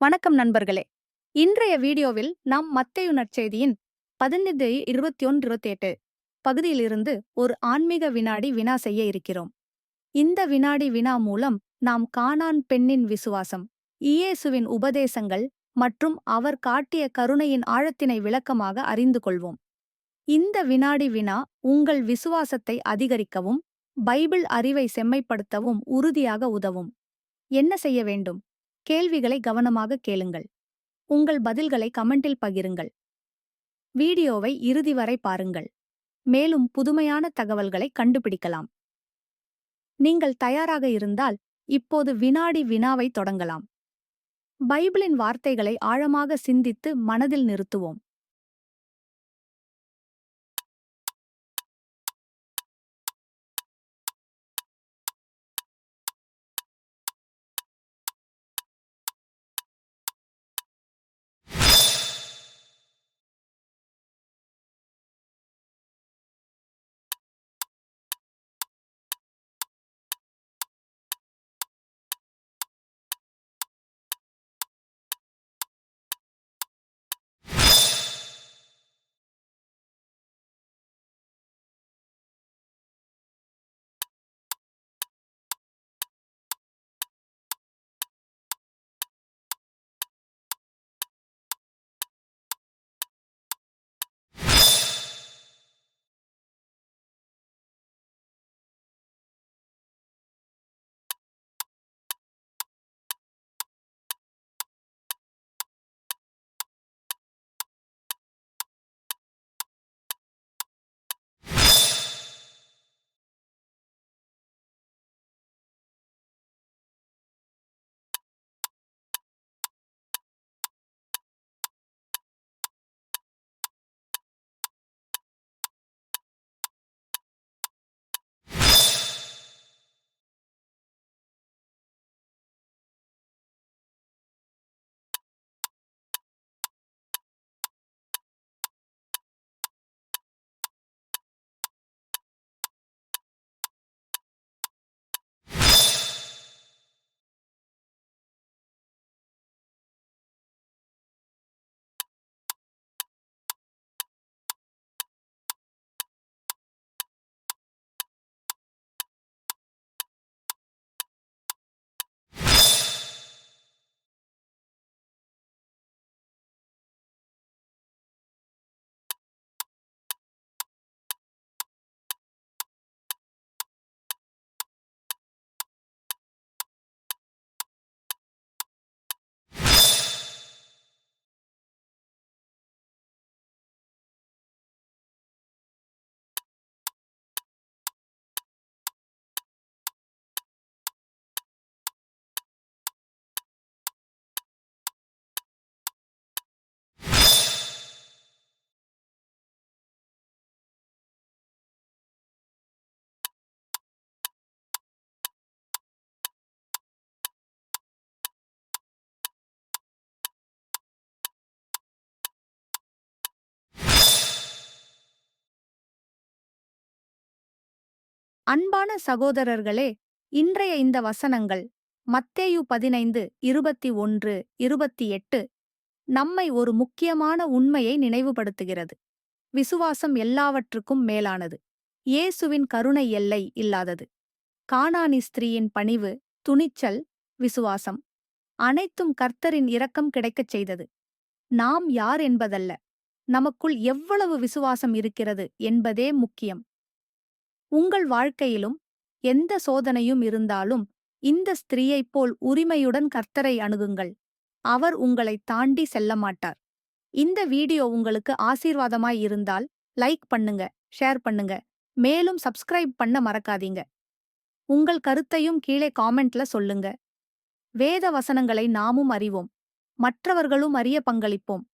வணக்கம் நண்பர்களே. இன்றைய வீடியோவில் நாம் மத்தேயு நற்செய்தியின் பதினைந்து இருபத்தி ஒன்று இருபத்தி எட்டு பகுதியிலிருந்து ஒரு ஆன்மீக வினாடி வினா செய்ய இருக்கிறோம். இந்த வினாடி வினா மூலம் நாம் காணான் பெண்ணின் விசுவாசம் இயேசுவின் உபதேசங்கள் மற்றும் அவர் காட்டிய கருணையின் ஆழத்தினை விளக்கமாக அறிந்து கொள்வோம். இந்த வினாடி வினா உங்கள் விசுவாசத்தை அதிகரிக்கவும் பைபிள் அறிவை செம்மைப்படுத்தவும் உறுதியாக உதவும். என்ன செய்ய வேண்டும்? கேள்விகளை கவனமாக கேளுங்கள். உங்கள் பதில்களை கமெண்டில் பகிருங்கள். வீடியோவை இறுதி வரை பாருங்கள். மேலும் புதுமையான தகவல்களை கண்டுபிடிக்கலாம். நீங்கள் தயாராக இருந்தால் இப்போது வினாடி வினாவை தொடங்கலாம். பைபிளின் வார்த்தைகளை ஆழமாக சிந்தித்து மனதில் நிறுத்துவோம். அன்பான சகோதரர்களே இன்றைய இந்த வசனங்கள் மத்தேயு பதினைந்து இருபத்தி ஒன்று இருபத்தி எட்டு நம்மை ஒரு முக்கியமான உண்மையை நினைவுபடுத்துகிறது. விசுவாசம் எல்லாவற்றுக்கும் மேலானது. இயேசுவின் கருணை எல்லை இல்லாதது. காணானி ஸ்திரீயின் பணிவு துணிச்சல் விசுவாசம். அனைத்தும் கர்த்தரின் இரக்கம் கிடைக்கச் செய்தது. நாம் யார் என்பதல்ல. நமக்குள் எவ்வளவு விசுவாசம் இருக்கிறது என்பதே முக்கியம். உங்கள் வாழ்க்கையிலும் எந்த சோதனையும் இருந்தாலும் இந்த ஸ்திரீயைப் போல் உரிமையுடன் கர்த்தரை அணுகுங்கள். அவர் உங்களை தாண்டி செல்ல மாட்டார். இந்த வீடியோ உங்களுக்கு ஆசீர்வாதமாய் இருந்தால் லைக் பண்ணுங்க ஷேர் பண்ணுங்க. மேலும் சப்ஸ்கிரைப் பண்ண மறக்காதீங்க. உங்கள் கருத்தையும் கீழே காமெண்ட்ல சொல்லுங்க. வேத வசனங்களை நாமும் அறிவோம். மற்றவர்களும் அறிய பங்களிப்போம்.